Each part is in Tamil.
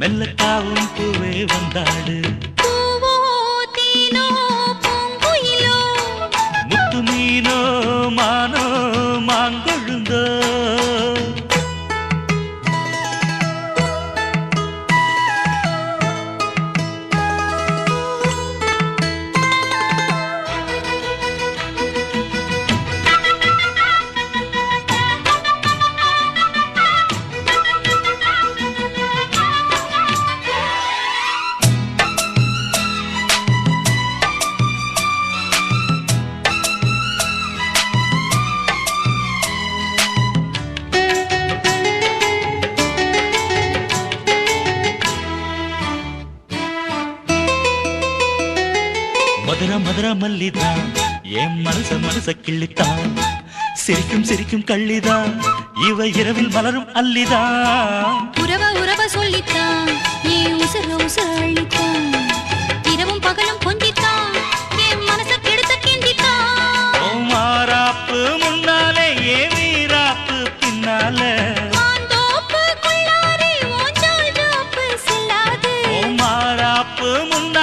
மெல்ல தாவும் பூவே வந்தாடு. மதுர மதுர மல்லிதான் என் மனச மனச கிள்ளித்தான். சிரிக்கும் சிரிக்கும் கள்ளிதான். இவ இரவில் மலரும் அல்லிதான். உறவ உறவ சொல்லித்தான். ஏன் உசுர உசுர அள்ளித்தான். இரவும் பகலும் கொஞ்சித்தான். என் மனச கெடுத்த கிண்டித்தான். ஓ மாறாப்பு முன்னாலே ஏ வீராப்பு பின்னால. முன்னாலே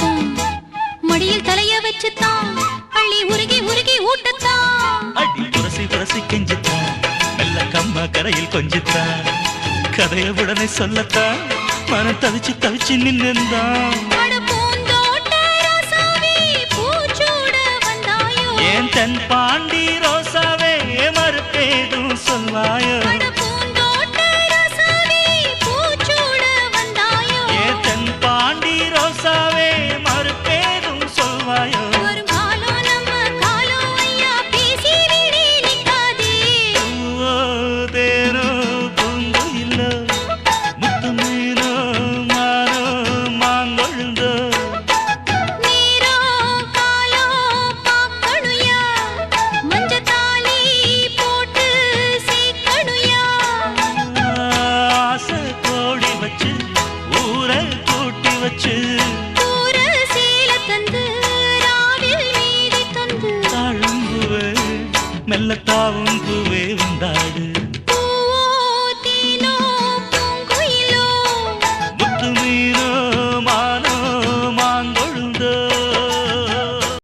வச்சுத்தான் மடியில் தலைய வச்சுத்தான் அள்ளி உருகி உருகி ஊட்டத்தான் அடி புரசி புரசி கெஞ்சித்தான் மெல்ல கம்மா கரையில் கொஞ்சித்தான் கதைய உடனே சொல்லத்தான் மனம் தவிச்சு தவிச்சு வந்தாயோ. ஏன் தென் மெல்ல தாவும்